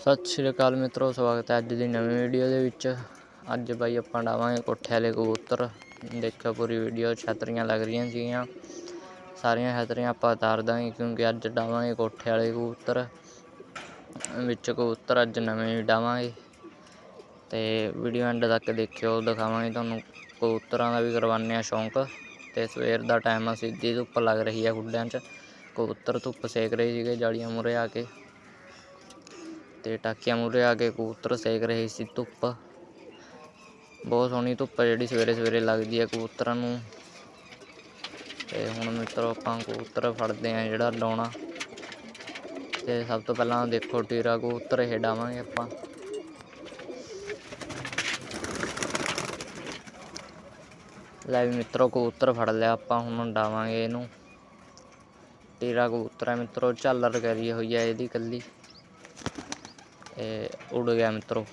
ਸਤਿ ਸ਼੍ਰੀ ਅਕਾਲ ਮਿੱਤਰੋ, ਸਵਾਗਤ ਹੈ ਅੱਜ ਦੀ ਨਵੀਂ ਵੀਡੀਓ ਦੇ ਵਿੱਚ। ਅੱਜ ਬਾਈ ਆਪਾਂ ਡਾਵਾਂਗੇ ਕੋਠੇ ਵਾਲੇ ਕਬੂਤਰ। ਦੇਖਿਓ ਪੂਰੀ ਵੀਡੀਓ, ਛਤਰੀਆਂ ਲੱਗ ਰਹੀਆਂ ਸੀਗੀਆਂ। ਸਾਰੀਆਂ ਛਤਰੀਆਂ ਆਪਾਂ ਉਤਾਰ ਦਾਂਗੇ ਕਿਉਂਕਿ ਅੱਜ ਡਾਵਾਂਗੇ ਕੋਠੇ ਵਾਲੇ ਕਬੂਤਰ। ਵਿੱਚ ਕਬੂਤਰ ਅੱਜ ਨਵੇਂ ਹੀ ਡਾਵਾਂਗੇ। ਤੇ ਵੀਡੀਓ ਐਂਡ ਤੱਕ ਦੇਖਿਓ, ਦਿਖਾਵਾਂਗੇ ਤੁਹਾਨੂੰ ਕਬੂਤਰਾਂ ਦਾ ਵੀ ਕਰਵਾਉਂਦੇ ਆ ਸ਼ੌਂਕ। ਤੇ ਸਵੇਰ ਦਾ ਟਾਈਮ ਆ, ਸਿੱਧੀ ਧੁੱਪ ਲੱਗ ਰਹੀ ਆ ਗੁੱਡਿਆਂ 'ਚ। ਕਬੂਤਰ ਧੁੱਪ ਸੇਕ ਰਹੇ ਸੀਗੇ ਜਾਲੀਆਂ ਮੂਹਰੇ ਆ ਕੇ। ਤੇ ਟਾਕੀਆਂ ਮੂਹਰੇ ਆ ਕੇ ਕਬੂਤਰ ਸੇਕ ਰਹੇ ਸੀ ਧੁੱਪ। ਬਹੁਤ ਸੋਹਣੀ ਧੁੱਪ ਆ ਜਿਹੜੀ ਸਵੇਰੇ ਸਵੇਰੇ ਲੱਗਦੀ ਹੈ ਕਬੂਤਰਾਂ ਨੂੰ। ਤੇ ਹੁਣ ਮਿੱਤਰੋ ਆਪਾਂ ਕਬੂਤਰ ਫੜਦੇ ਆ ਜਿਹੜਾ ਡਾਉਣਾ ਤੇ ਸਭ ਤੋਂ ਪਹਿਲਾਂ ਦੇਖੋ ਟੀਰਾ ਕਬੂਤਰ ਇਹ ਡਾਵਾਂਗੇ ਆਪਾਂ। ਲੈ ਵੀ ਮਿੱਤਰੋ ਕਬੂਤਰ ਫੜ ਲਿਆ ਆਪਾਂ, ਹੁਣ ਡਾਵਾਂਗੇ ਇਹਨੂੰ। ਟੀਰਾ ਕਬੂਤਰ ਹੈ ਮਿੱਤਰੋ, ਝਾਲਰ ਕਰੀ ਹੋਈ ਹੈ ਇਹਦੀ ਕੱਲੀ ਇਹ ਉੜ ਗਿਆ ਮਿੱਤਰੋ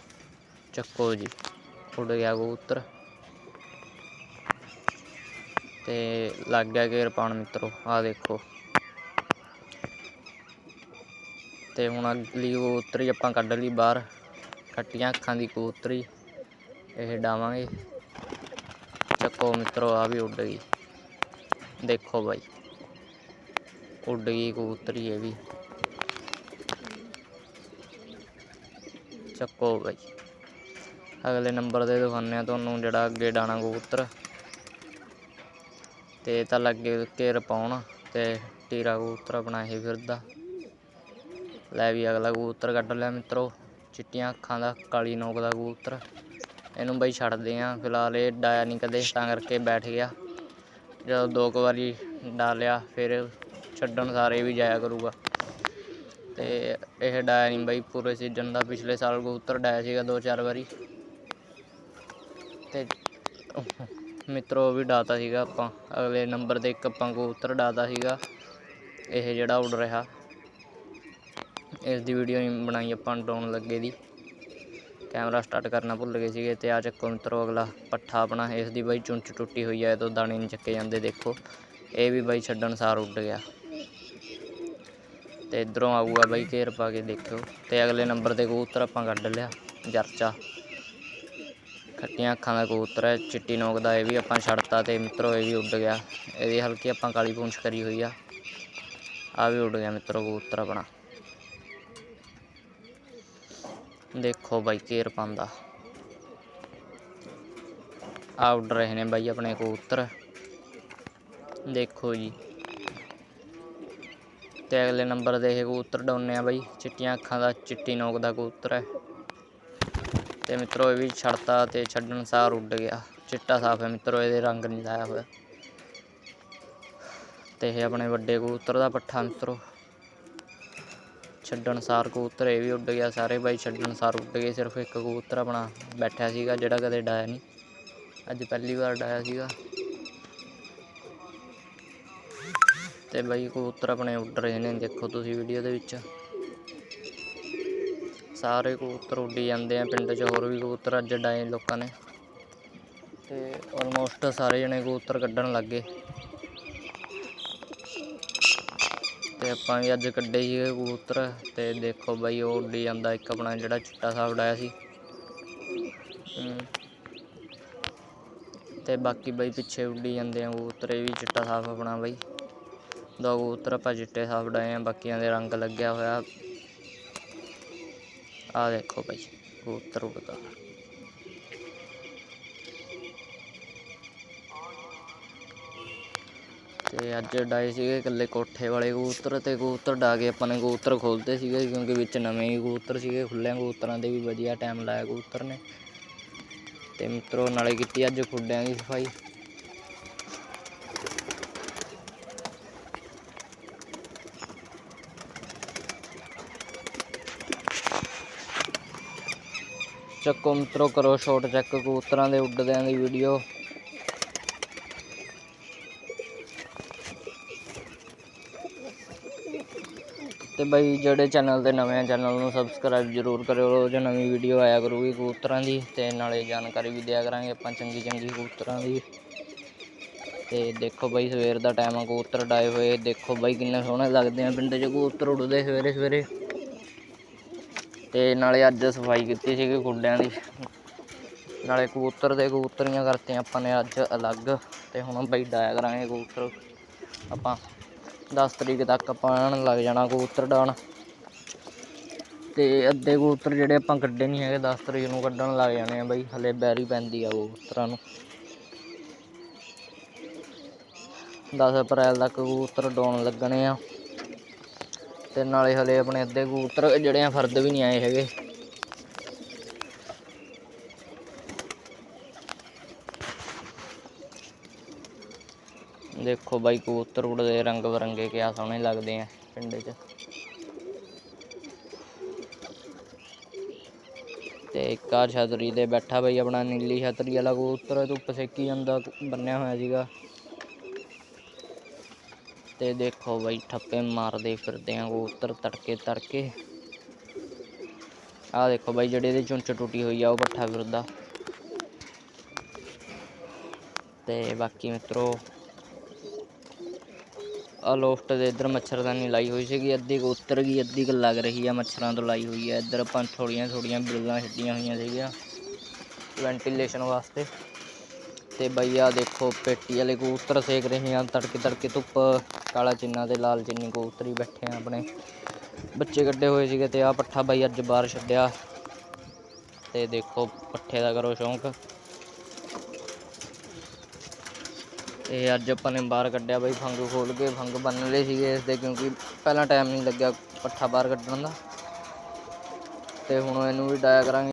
ਚੱਕੋ ਜੀ ਉੜ ਗਿਆ ਕਬੂਤਰ ਤੇ ਲੱਗ ਗਿਆ ਘੇਰ ਪਾਉਣ ਮਿੱਤਰੋ ਆਹ ਦੇਖੋ ਤੇ ਹੁਣ ਅਗਲੀ ਕਬੂਤਰੀ ਆਪਾਂ ਕੱਢ ਲਈ ਬਾਹਰ ਖੱਟੀਆਂ ਅੱਖਾਂ ਦੀ ਕਬੂਤਰੀ ਇਹ ਡਾਵਾਂਗੇ ਚੱਕੋ ਮਿੱਤਰੋ ਆ ਵੀ ਉੱਡ ਗਈ ਦੇਖੋ ਬਾਈ ਉੱਡ ਗਈ ਕਬੂਤਰੀ ਇਹ ਵੀ ਚੱਕੋ ਬਾਈ। ਅਗਲੇ ਨੰਬਰ ਤੇ ਦਿਖਾਉਂਦੇ ਆ ਤੁਹਾਨੂੰ ਜਿਹੜਾ ਅੱਗੇ ਡਾਣਾ ਕਬੂਤਰ। ਤੇ ਇਹ ਤਾਂ ਲੱਗੇ ਘੇਰ ਪਾਉਣ ਤੇ ਟੀਰਾ ਕਬੂਤਰ ਆਪਣਾ ਇਹ ਫਿਰਦਾ। ਲੈ ਵੀ ਅਗਲਾ ਕਬੂਤਰ ਕੱਢ ਲਿਆ ਮਿੱਤਰੋ। ਚਿੱਟੀਆਂ ਅੱਖਾਂ ਦਾ, ਕਾਲੀ ਨੋਕ ਦਾ ਕਬੂਤਰ। ਇਹਨੂੰ ਬਈ ਛੱਡਦੇ ਆ ਫਿਲਹਾਲ ਇਹ ਡਾਇਆ ਨਹੀਂ ਕਦੇ, ਤਾਂ ਕਰਕੇ ਬੈਠ ਗਿਆ। ਜਦੋਂ ਦੋ ਕੁ ਵਾਰੀ ਡਾਲਿਆ ਫਿਰ ਛੱਡਣ ਸਾਰੇ ਵੀ ਜਾਇਆ ਕਰੂਗਾ। ਤੇ ਇਹ ਡਾਇਆ ਨਹੀਂ ਬਾਈ, ਪੂਰੇ ਸੀਜ਼ਨ ਦਾ ਪਿਛਲੇ ਸਾਲ ਕਬੂਤਰ ਡਾਇਆ ਸੀਗਾ ਦੋ ਚਾਰ ਵਾਰੀ। ਤੇ ਮਿੱਤਰੋ ਵੀ ਡਾਤਾ ਸੀਗਾ ਆਪਾਂ। ਅਗਲੇ ਨੰਬਰ ਤੇ ਇੱਕ ਆਪਾਂ ਕਬੂਤਰ ਡਾਤਾ ਸੀਗਾ। ਇਹ ਜਿਹੜਾ ਉੱਡ ਰਿਹਾ। ਇਸ ਦੀ ਵੀਡੀਓ ਨਹੀਂ ਬਣਾਈ ਆਪਾਂ ਡਾਉਣ ਲੱਗੇ ਦੀ। ਕੈਮਰਾ ਸਟਾਰਟ ਕਰਨਾ ਭੁੱਲ ਗਏ ਸੀਗੇ ਤੇ ਆ ਚੱਕੋ ਮਿੱਤਰੋ, ਅਗਲਾ ਪੱਠਾ ਆਪਣਾ। ਇਸ ਦੀ ਬਾਈ ਚੁੰਚ ਟੁੱਟੀ ਹੋਈ ਹੈ ਇਹ ਤੋਂ ਦਾਣੇ ਨਹੀਂ ਚੱਕੇ ਜਾਂਦੇ, ਦੇਖੋ। ਇਹ ਵੀ ਬਾਈ ਛੱਡਣ ਸਾਰ ਉੱਡ ਗਿਆ। ਤੇ ਇਧਰੋਂ ਆਊਗਾ ਬਾਈ ਘੇਰ ਪਾ ਕੇ ਦੇਖਿਓ। ਤੇ ਅਗਲੇ ਨੰਬਰ ਤੇ ਕਬੂਤਰ ਆਪਾਂ ਕੱਢ ਲਿਆ, ਜਰਚਾ। ਖੱਟੀਆਂ ਅੱਖਾਂ ਦਾ ਕਬੂਤਰ ਹੈ, ਚਿੱਟੀ ਨੋਕ ਦਾ ਇਹ ਵੀ ਆਪਾਂ ਛੱਡਤਾ ਤੇ ਮਿੱਤਰੋ ਇਹ ਵੀ ਉੱਡ ਗਿਆ। ਇਹਦੀ ਹਲਕੀ ਆਪਾਂ ਕਾਲੀ ਪੂੰਛ ਕਰੀ ਹੋਈ ਆ। ਆ ਵੀ ਉੱਡ ਗਿਆ ਮਿੱਤਰੋ ਕਬੂਤਰ ਆਪਣਾ। ਦੇਖੋ ਬਾਈ ਘੇਰ ਪਾਉਂਦਾ। ਆ ਉੱਡ ਰਹੇ ਨੇ ਬਾਈ ਆਪਣੇ ਕਬੂਤਰ। ਦੇਖੋ ਜੀ। ਤੇ ਅਗਲੇ ਨੰਬਰ ਦੇ ਇਹ ਕਬੂਤਰ ਡਾਉਨੇ ਆ ਬਾਈ। ਚਿੱਟੀਆਂ ਅੱਖਾਂ ਦਾ, ਚਿੱਟੀ ਨੋਕ ਦਾ ਕਬੂਤਰ ਹੈ। ਤੇ ਮਿੱਤਰੋ, ਇਹ ਵੀ ਛੱਡਤਾ ਤੇ ਛੱਡਣ ਸਾਰ ਉੱਡ ਗਿਆ। ਚਿੱਟਾ ਸਾਫ਼ ਹੈ ਮਿੱਤਰੋ, ਇਹਦੇ ਰੰਗ ਨਹੀਂ ਲਾਇਆ ਹੋਇਆ। ਤੇ ਇਹ ਆਪਣੇ ਵੱਡੇ ਕਬੂਤਰ ਦਾ ਪੱਠਾ ਮਿੱਤਰੋ। ਛੱਡਣ ਸਾਰ ਕਬੂਤਰ ਇਹ ਵੀ ਉੱਡ ਗਿਆ। ਸਾਰੇ ਬਾਈ ਛੱਡਣ ਸਾਰ ਉੱਡ ਗਏ। ਸਿਰਫ ਇੱਕ ਕਬੂਤਰ ਆਪਣਾ ਬੈਠਿਆ ਸੀਗਾ, ਜਿਹੜਾ ਕਦੇ ਡਾਇਆ ਨਹੀਂ। ਅੱਜ ਪਹਿਲੀ ਵਾਰ ਡਾਇਆ ਸੀਗਾ। ਤੇ ਬਾਈ ਕਬੂਤਰ ਆਪਣੇ ਉੱਡ ਰਹੇ ਨੇ, ਦੇਖੋ ਤੁਸੀਂ ਵੀਡੀਓ ਦੇ ਵਿੱਚ। ਸਾਰੇ ਕਬੂਤਰ ਉੱਡੀ ਜਾਂਦੇ ਆ, ਪਿੰਡ 'ਚ ਹੋਰ ਵੀ ਕਬੂਤਰ ਅੱਜ ਡਾਏ ਲੋਕਾਂ ਨੇ। ਤੇ ਆਲਮੋਸਟ ਸਾਰੇ ਜਣੇ ਕਬੂਤਰ ਕੱਢਣ ਲੱਗ ਗਏ। ਤੇ ਆਪਾਂ ਵੀ ਅੱਜ ਕੱਢੇ ਸੀਗੇ ਕਬੂਤਰ, ਤੇ ਦੇਖੋ ਬਾਈ ਉਹ ਉੱਡੀ ਜਾਂਦਾ, ਇੱਕ ਆਪਣਾ ਜਿਹੜਾ ਚਿੱਟਾ ਸਾਫ਼ ਉਡਾਇਆ ਸੀ। ਹਮ। ਤੇ ਬਾਕੀ ਬਾਈ ਪਿੱਛੇ ਉੱਡੀ ਜਾਂਦੇ ਆ ਕਬੂਤਰ, ਇਹ ਵੀ ਚਿੱਟਾ ਸਾਫ਼ ਆਪਣਾ ਬਾਈ। ਦੋ ਕਬੂਤਰ ਆਪਾਂ ਚਿੱਟੇ ਸਾਫ਼ ਡਾਏ ਆ, ਬਾਕੀਆਂ ਦੇ ਰੰਗ ਲੱਗਿਆ ਹੋਇਆ। ਆ ਦੇਖੋ ਬਾਈ ਕਬੂਤਰ ਉੱਡਦਾ ਤੇ ਅੱਜ ਡਾਏ ਸੀਗੇ ਇਕੱਲੇ ਕੋਠੇ ਵਾਲੇ ਕਬੂਤਰ ਤੇ ਕਬੂਤਰ ਡਾ ਕੇ ਆਪਾਂ ਨੇ ਕਬੂਤਰ ਖੋਲਦੇ ਸੀਗੇ, ਕਿਉਂਕਿ ਵਿੱਚ ਨਵੇਂ ਹੀ ਕਬੂਤਰ ਸੀਗੇ ਖੁੱਲਿਆਂ ਕਬੂਤਰਾਂ ਦੇ ਵੀ ਵਧੀਆ ਟਾਈਮ ਲਾਇਆ ਕਬੂਤਰ ਨੇ। ਤੇ ਮਿੱਤਰੋ, ਨਾਲੇ ਕੀਤੀ ਅੱਜ ਖੁੱਡਿਆਂ ਦੀ ਸਫ਼ਾਈ। ਚੱਕੋ ਮਿੱਤਰੋ, ਕਰੋ ਸ਼ੋਟ ਚੈੱਕ ਕਬੂਤਰਾਂ ਦੇ ਉੱਡਦਿਆਂ ਦੀ ਵੀਡੀਓ ਤੇ ਬਈ, ਜਿਹੜੇ ਚੈਨਲ ਦੇ ਨਵੇਂ ਆ ਚੈਨਲ ਨੂੰ ਸਬਸਕ੍ਰਾਈਬ ਜ਼ਰੂਰ ਕਰਿਓ, ਰੋਜ਼ ਨਵੀਂ ਵੀਡੀਓ ਆਇਆ ਕਰੂਗੀ ਕਬੂਤਰਾਂ ਦੀ, ਤੇ ਨਾਲੇ ਜਾਣਕਾਰੀ ਵੀ ਦਿਆ ਕਰਾਂਗੇ ਆਪਾਂ ਚੰਗੀ ਚੰਗੀ ਕਬੂਤਰਾਂ ਦੀ। ਤੇ ਦੇਖੋ ਬਾਈ, ਸਵੇਰ ਦਾ ਟਾਈਮ ਆ, ਕਬੂਤਰ ਡਾਏ ਹੋਏ। ਦੇਖੋ ਬਾਈ, ਕਿੰਨੇ ਸੋਹਣੇ ਲੱਗਦੇ ਆ ਪਿੰਡ 'ਚ ਕਬੂਤਰ ਉੱਡਦੇ ਸਵੇਰੇ ਸਵੇਰੇ ਤੇ ਨਾਲੇ ਅੱਜ ਸਫ਼ਾਈ ਕੀਤੀ ਸੀਗੀ ਗੁੱਡਿਆਂ ਦੀ। ਨਾਲੇ ਕਬੂਤਰ ਦੇ ਕਬੂਤਰੀਆਂ ਕਰਤੇ ਆਪਾਂ ਨੇ ਅੱਜ ਅਲੱਗ ਤੇ ਹੁਣ ਬਈ ਡਾਇਆ ਕਰਾਂਗੇ ਕਬੂਤਰ। ਆਪਾਂ 10 ਤਰੀਕ ਤੱਕ ਆਪਾਂ ਇਹਨਾਂ ਲੱਗ ਜਾਣਾ ਕਬੂਤਰ ਡਾਉਣ। ਤੇ ਅੱਧੇ ਕਬੂਤਰ ਜਿਹੜੇ ਆਪਾਂ ਕੱਢੇ ਨਹੀਂ ਹੈਗੇ 10 ਤਰੀਕ ਨੂੰ ਕੱਢਣ ਲੱਗ ਜਾਣੇ ਆ ਬਈ, ਹਲੇ ਬੈਰੀ ਪੈਂਦੀ ਆ ਕਬੂਤਰਾਂ ਨੂੰ। 10 ਅਪ੍ਰੈਲ ਤੱਕ ਕਬੂਤਰ ਡਾਉਣ ਲੱਗਣੇ ਆ। ਤੇ ਨਾਲੇ ਹਲੇ ਆਪਣੇ ਅੱਧੇ ਕਬੂਤਰ ਜਿਹੜੇ ਆ ਫਰਦ ਵੀ ਨਹੀਂ ਆਏ ਹੈਗੇ। ਦੇਖੋ ਬਾਈ ਕਬੂਤਰ ਉੜਦੇ ਰੰਗ ਬਰੰਗੇ ਕਿਆ ਸੋਹਣੇ ਲੱਗਦੇ ਆ ਪਿੰਡ 'ਚ। ਤੇ ਇੱਕ ਆ ਛਤਰੀ ਤੇ ਬੈਠਾ ਬਈ ਆਪਣਾ ਨੀਲੀ ਛਤਰੀ ਵਾਲਾ ਕਬੂਤਰ ਧੁੱਪ ਸੇਕੀ ਜਾਂਦਾ, ਬੰਨਿਆ ਹੋਇਆ ਸੀਗਾ। ਤੇ ਦੇਖੋ ਬਾਈ ਠੱਪੇ ਮਾਰਦੇ ਫਿਰਦੇ ਆ ਕਬੂਤਰ ਤੜਕੇ ਤੜਕੇ। ਆਹ ਦੇਖੋ ਬਾਈ ਜਿਹੜੇ ਇਹਦੇ ਚੁੰਚ ਟੁੱਟੀ ਹੋਈ ਆ ਉਹ ਪੱਠਾ ਫਿਰਦਾ ਤੇ ਬਾਕੀ ਮਿੱਤਰੋ ਆ ਲੋਫਟ ਦੇ ਇੱਧਰ ਮੱਛਰਦਾਨੀ ਲਾਈ ਹੋਈ ਸੀਗੀ, ਅੱਧੀ ਕੁ ਉਤਰ ਗਈ ਅੱਧੀ ਕੁ ਲੱਗ ਰਹੀ ਆ ਮੱਛਰਾਂ ਤੋਂ ਲਾਈ ਹੋਈ ਆ। ਇੱਧਰ ਆਪਾਂ ਥੋੜੀਆਂ ਥੋੜੀਆਂ ਬਿਰਲਾਂ ਛੱਡੀਆਂ ਹੋਈਆਂ ਸੀਗੀਆਂ। ਵੈਂਟੀਲੇਸ਼ਨ ਵਾਸਤੇ। ਤੇ ਬਈ ਆ ਦੇਖੋ ਪੇਟੀ ਵਾਲੇ ਕਬੂਤਰ ਸੇਕ ਰਹੇ ਆ ਤੜਕੇ ਤੜਕੇ ਧੁੱਪ ਕਾਲਾ ਚਿੰਨਾ ਤੇ ਲਾਲ ਚਿੰਨੀ ਕਬੂਤਰ ਹੀ ਬੈਠੇ ਆ ਆਪਣੇ ਬੱਚੇ ਕੱਢੇ ਹੋਏ ਸੀਗੇ ਤੇ ਆ ਪੱਠਾ ਬਾਈ ਅੱਜ ਬਾਹਰ ਛੱਡਿਆ ਤੇ ਦੇਖੋ ਪੱਠੇ ਦਾ ਕਰੋ ਸ਼ੌਂਕ ਇਹ ਅੱਜ ਆਪਾਂ ਨੇ ਬਾਹਰ ਕੱਢਿਆ ਬਈ ਫੰਗ ਖੋਲ ਕੇ ਫੰਗ ਬੰਨ ਲਏ ਸੀਗੇ ਇਸ ਦੇ ਕਿਉਂਕਿ ਪਹਿਲਾਂ ਟਾਈਮ ਨਹੀਂ ਲੱਗਿਆ ਪੱਠਾ ਬਾਹਰ ਕੱਢਣ ਦਾ ਤੇ ਹੁਣ ਇਹਨੂੰ ਵੀ ਡਾਇਆ ਕਰਾਂਗੇ